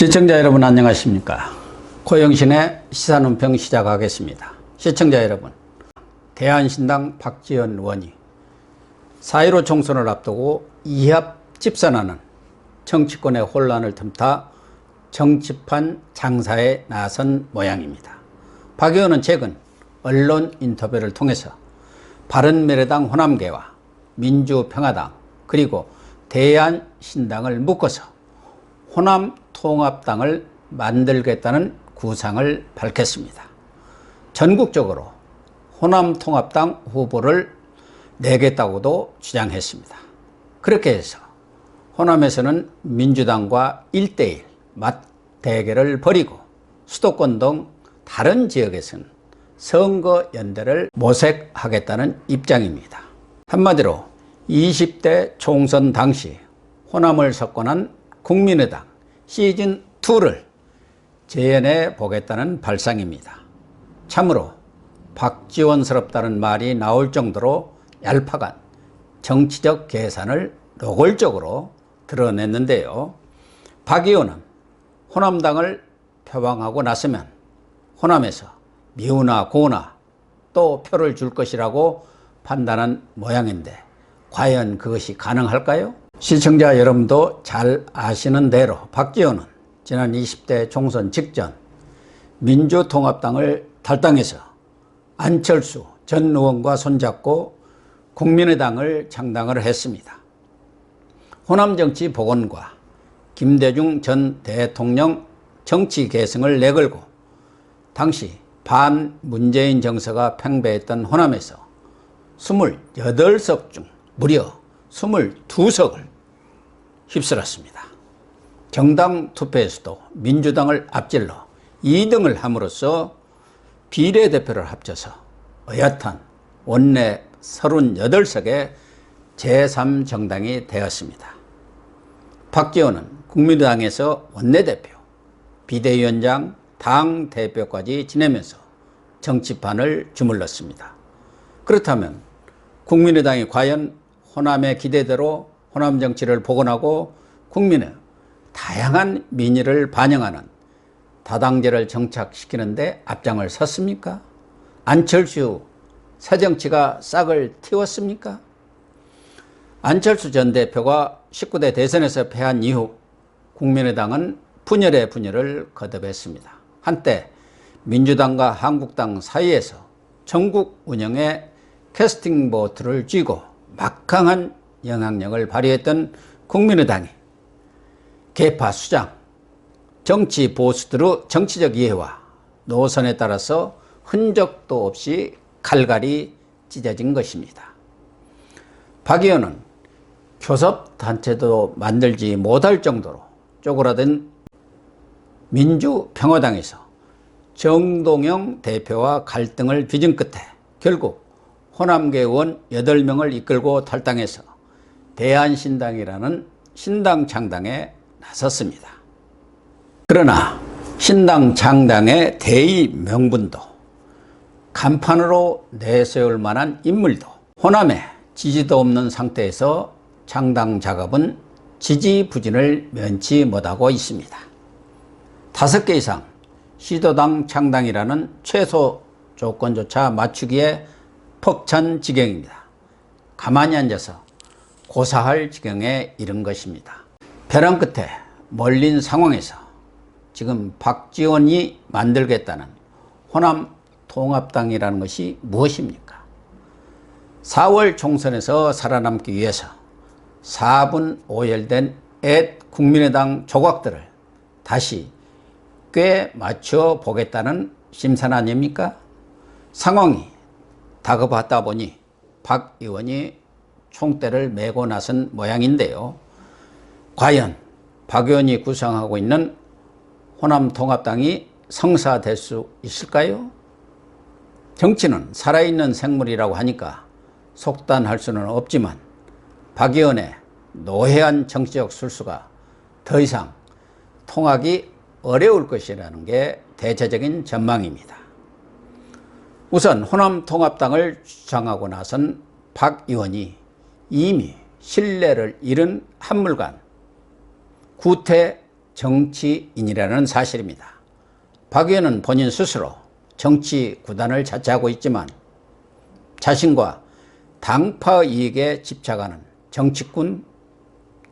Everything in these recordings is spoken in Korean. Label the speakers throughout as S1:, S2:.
S1: 시청자 여러분 안녕하십니까 고영신의 시사논평 시작하겠습니다 시청자 여러분 대한신당 박지원 의원이 4.15 총선을 앞두고 이합 집산하는 정치권의 혼란을 틈타 정치판 장사에 나선 모양입니다. 박 의원은 최근 언론 인터뷰를 통해서 바른미래당 호남계와 민주평화당 그리고 대한신당을 묶어서 호남 통합당을 만들겠다는 구상을 밝혔습니다. 전국적으로 호남통합당 후보를 내겠다고도 주장했습니다. 그렇게 해서 호남에서는 민주당과 1대1 맞대결을 벌이고 수도권 등 다른 지역에서는 선거 연대를 모색하겠다는 입장입니다. 한마디로 20대 총선 당시 호남을 석권한 국민의당 시즌 2를 재현해 보겠다는 발상입니다. 참으로 박지원스럽다는 말이 나올 정도로 얄팍한 정치적 계산을 노골적으로 드러냈는데요. 박 의원은 호남당을 표방하고 나서면 호남에서 미우나 고나 또 표를 줄 것이라고 판단한 모양인데 과연 그것이 가능할까요? 시청자 여러분도 잘 아시는 대로 박지원은 지난 20대 총선 직전 민주통합당을 탈당해서 안철수 전 의원과 손잡고 국민의당을 창당을 했습니다. 호남정치 복원과 김대중 전 대통령 정치 계승을 내걸고 당시 반 문재인 정서가 팽배했던 호남에서 28석 중 무려 22석을 휩쓸었습니다. 정당 투표에서도 민주당을 앞질러 2등을 함으로써 비례대표를 합쳐서 어엿한 원내 38석의 제3정당이 되었습니다. 박지원은 국민의당에서 원내대표, 비대위원장, 당대표까지 지내면서 정치판을 주물렀습니다. 그렇다면 국민의당이 과연 호남의 기대대로 호남 정치를 복원하고 국민의 다양한 민의를 반영하는 다당제를 정착시키는데 앞장을 섰습니까? 안철수 새정치가 싹을 틔웠습니까? 안철수 전 대표가 19대 대선에서 패한 이후 국민의당은 분열의 분열을 거듭했습니다. 한때 민주당과 한국당 사이에서 전국 운영에 캐스팅 보트를 쥐고 막강한 영향력을 발휘했던 국민의당이 개파 수장, 정치 보수들의 정치적 이해와 노선에 따라서 흔적도 없이 칼갈이 찢어진 것입니다. 박 의원은 교섭단체도 만들지 못할 정도로 쪼그라든 민주평화당에서 정동영 대표와 갈등을 빚은 끝에 결국 호남계 의원 8명을 이끌고 탈당해서 대한신당이라는 신당 창당에 나섰습니다. 그러나 신당 창당의 대의 명분도 간판으로 내세울 만한 인물도 호남에 지지도 없는 상태에서 창당 작업은 지지부진을 면치 못하고 있습니다. 다섯 개 이상 시도당 창당이라는 최소 조건조차 맞추기에 퍽찬 지경입니다. 가만히 앉아서 고사할 지경에 이른 것입니다. 벼랑 끝에 몰린 상황에서 지금 박지원이 만들겠다는 호남 통합당이라는 것이 무엇입니까? 4월 총선에서 살아남기 위해서 4분 오열된 앳 국민의당 조각들을 다시 꽤 맞춰 보겠다는 심산 아닙니까? 상황이 다급하다 보니 박 의원이 총대를 메고 나선 모양인데요. 과연 박 의원이 구성하고 있는 호남통합당이 성사될 수 있을까요? 정치는 살아있는 생물이라고 하니까 속단할 수는 없지만 박 의원의 노회한 정치적 술수가 더 이상 통하기 어려울 것이라는 게 대체적인 전망입니다. 우선 호남통합당을 주장하고 나선 박 의원이 이미 신뢰를 잃은 한물간 구태 정치인이라는 사실입니다. 박 의원은 본인 스스로 정치 구단을 자처하고 있지만 자신과 당파 이익에 집착하는 정치꾼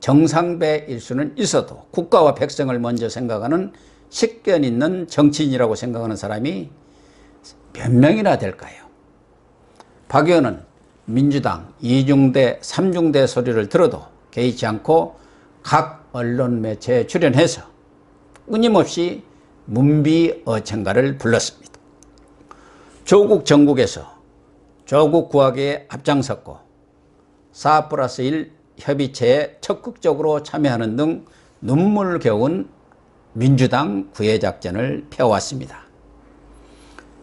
S1: 정상배 일 수는 있어도 국가와 백성을 먼저 생각하는 식견 있는 정치인이라고 생각하는 사람이 몇 명이나 될까요? 박 의원은 민주당 2중대, 3중대 소리를 들어도 개의치 않고 각 언론 매체에 출연해서 끊임없이 문비 어천가를 불렀습니다. 조국 전국에서 조국 구하기에 앞장섰고 4 플러스 1 협의체에 적극적으로 참여하는 등 눈물겨운 민주당 구애작전을 펴왔습니다.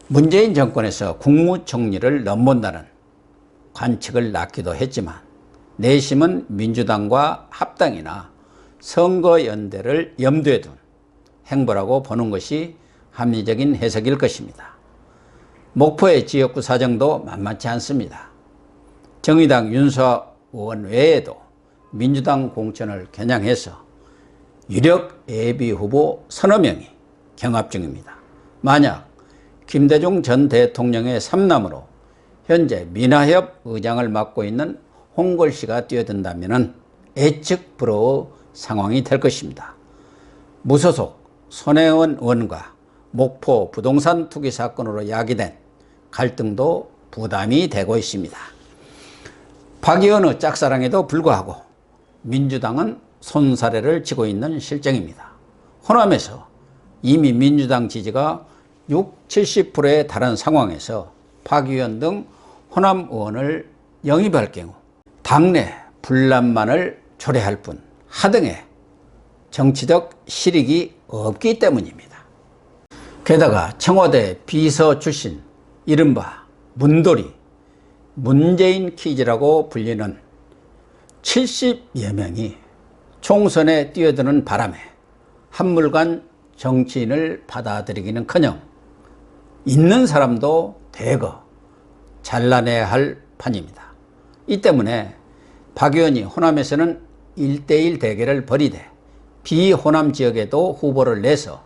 S1: 문재인 정권에서 국무총리를 넘본다는 관측을 낳기도 했지만 내심은 민주당과 합당이나 선거연대를 염두에 둔 행보라고 보는 것이 합리적인 해석일 것입니다. 목포의 지역구 사정도 만만치 않습니다. 정의당 윤서 의원 외에도 민주당 공천을 겨냥해서 유력 예비 후보 서너 명이 경합 중입니다. 만약 김대중 전 대통령의 삼남으로 현재 민하협 의장을 맡고 있는 홍걸 씨가 뛰어든다면 예측 불허의 상황이 될 것입니다. 무소속 손혜원 의원과 목포 부동산 투기 사건으로 야기된 갈등도 부담이 되고 있습니다. 박 의원의 짝사랑에도 불구하고 민주당은 손사래를 치고 있는 실정입니다. 호남에서 이미 민주당 지지가 6, 70%에 달한 상황에서 박 의원 등 호남 의원을 영입할 경우 당내 분란만을 초래할 뿐 하등의 정치적 실익이 없기 때문입니다. 게다가 청와대 비서 출신 이른바 문돌이 문재인 퀴즈라고 불리는 70여 명이 총선에 뛰어드는 바람에 한물간 정치인을 받아들이기는 커녕 있는 사람도 대거 잘라내야 할 판입니다. 이 때문에 박 의원이 호남에서는 1대1 대결을 벌이되 비호남 지역에도 후보를 내서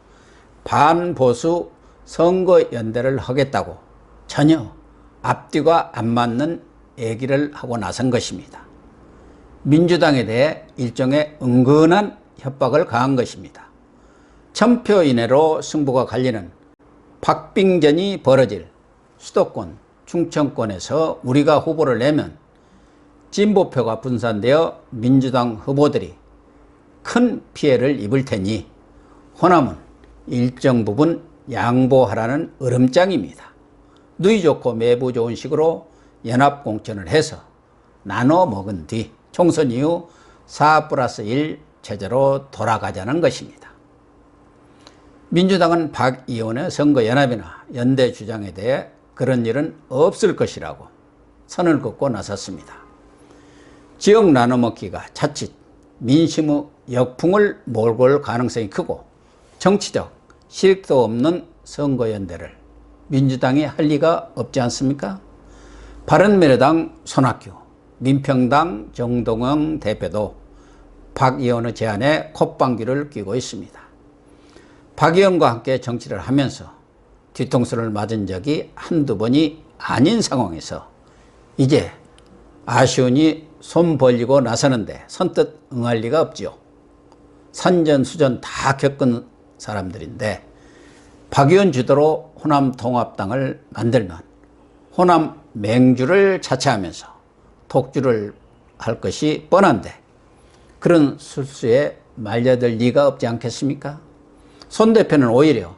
S1: 반보수 선거연대를 하겠다고 전혀 앞뒤가 안 맞는 얘기를 하고 나선 것입니다. 민주당에 대해 일종의 은근한 협박을 가한 것입니다. 천표 이내로 승부가 갈리는 박빙전이 벌어질 수도권, 충청권에서 우리가 후보를 내면 진보표가 분산되어 민주당 후보들이 큰 피해를 입을 테니 호남은 일정 부분 양보하라는 으름장입니다. 누이 좋고 매부 좋은 식으로 연합 공천을 해서 나눠 먹은 뒤 총선 이후 4 플러스 1 체제로 돌아가자는 것입니다. 민주당은 박 의원의 선거 연합이나 연대 주장에 대해 그런 일은 없을 것이라고 선을 긋고 나섰습니다. 지역 나눠먹기가 자칫 민심의 역풍을 몰고 올 가능성이 크고 정치적 실익도 없는 선거연대를 민주당이 할 리가 없지 않습니까? 바른미래당 손학규, 민평당 정동영 대표도 박 의원의 제안에 콧방귀를 뀌고 있습니다. 박 의원과 함께 정치를 하면서 뒤통수를 맞은 적이 한두 번이 아닌 상황에서 이제 아쉬우니 손 벌리고 나서는데 선뜻 응할 리가 없지요. 산전수전 다 겪은 사람들인데 박 의원 주도로 호남 통합당을 만들면 호남 맹주를 자처하면서 독주를 할 것이 뻔한데 그런 술수에 말려들 리가 없지 않겠습니까? 손 대표는 오히려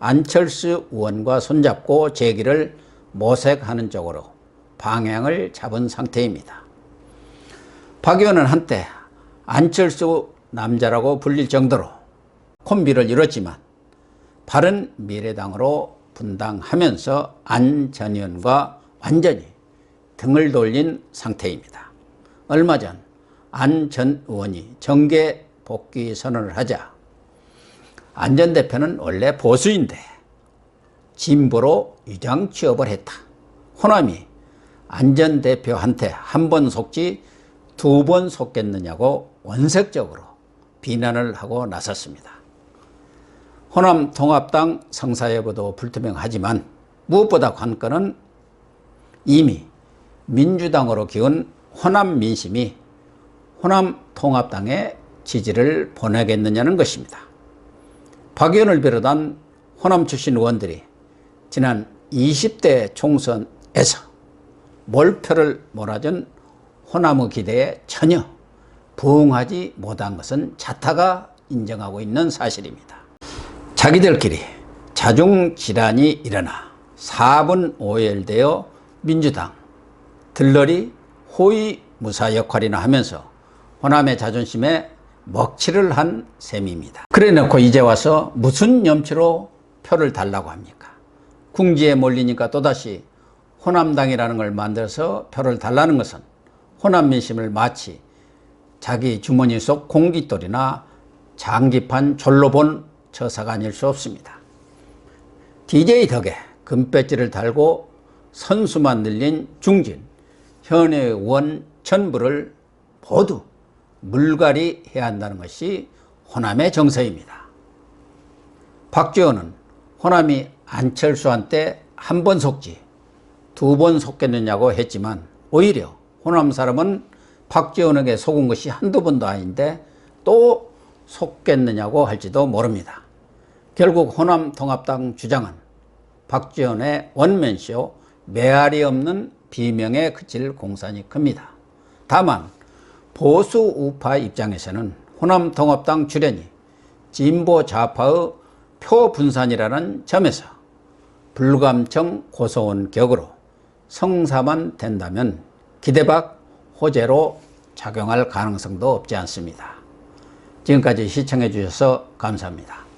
S1: 안철수 의원과 손잡고 재기를 모색하는 쪽으로 방향을 잡은 상태입니다. 박 의원은 한때 안철수 남자라고 불릴 정도로 콤비를 이뤘지만 바른 미래당으로 분당하면서 안 전 의원과 완전히 등을 돌린 상태입니다. 얼마 전 안 전 의원이 정계 복귀 선언을 하자 안 전 대표는 원래 보수인데 진보로 위장 취업을 했다. 호남이 안 전 대표한테 한 번 속지 두 번 속겠느냐고 원색적으로 비난을 하고 나섰습니다. 호남 통합당 성사 여부도 불투명하지만 무엇보다 관건은 이미 민주당으로 기운 호남 민심이 호남 통합당에 지지를 보내겠느냐는 것입니다. 박 의원을 비롯한 호남 출신 의원들이 지난 20대 총선에서 몰표를 몰아준 호남의 기대에 전혀 부응하지 못한 것은 자타가 인정하고 있는 사실입니다. 자기들끼리 자중질환이 일어나 4분 오열되어 민주당 들러리 호위 무사 역할이나 하면서 호남의 자존심에 먹칠을 한 셈입니다. 그래 놓고 이제 와서 무슨 염치로 표를 달라고 합니까? 궁지에 몰리니까 또다시 호남당이라는 걸 만들어서 표를 달라는 것은 호남 민심을 마치 자기 주머니 속 공깃돌이나 장기판 졸로 본 처사가 아닐 수 없습니다. DJ 덕에 금배지를 달고 선수만 늘린 중진, 현의 의원 전부를 모두 물갈이 해야 한다는 것이 호남의 정서입니다. 박지원은 호남이 안철수한테 한 번 속지 두 번 속겠느냐고 했지만 오히려 호남 사람은 박지원에게 속은 것이 한두 번도 아닌데 또 속겠느냐고 할지도 모릅니다. 결국 호남 통합당 주장은 박지원의 원맨쇼 메아리 없는 비명에 그칠 공산이 큽니다. 다만 보수 우파 입장에서는 호남 통합당 주련이 진보 좌파의 표 분산이라는 점에서 불감청 고소원 격으로 성사만 된다면 기대박 호재로 작용할 가능성도 없지 않습니다. 지금까지 시청해 주셔서 감사합니다.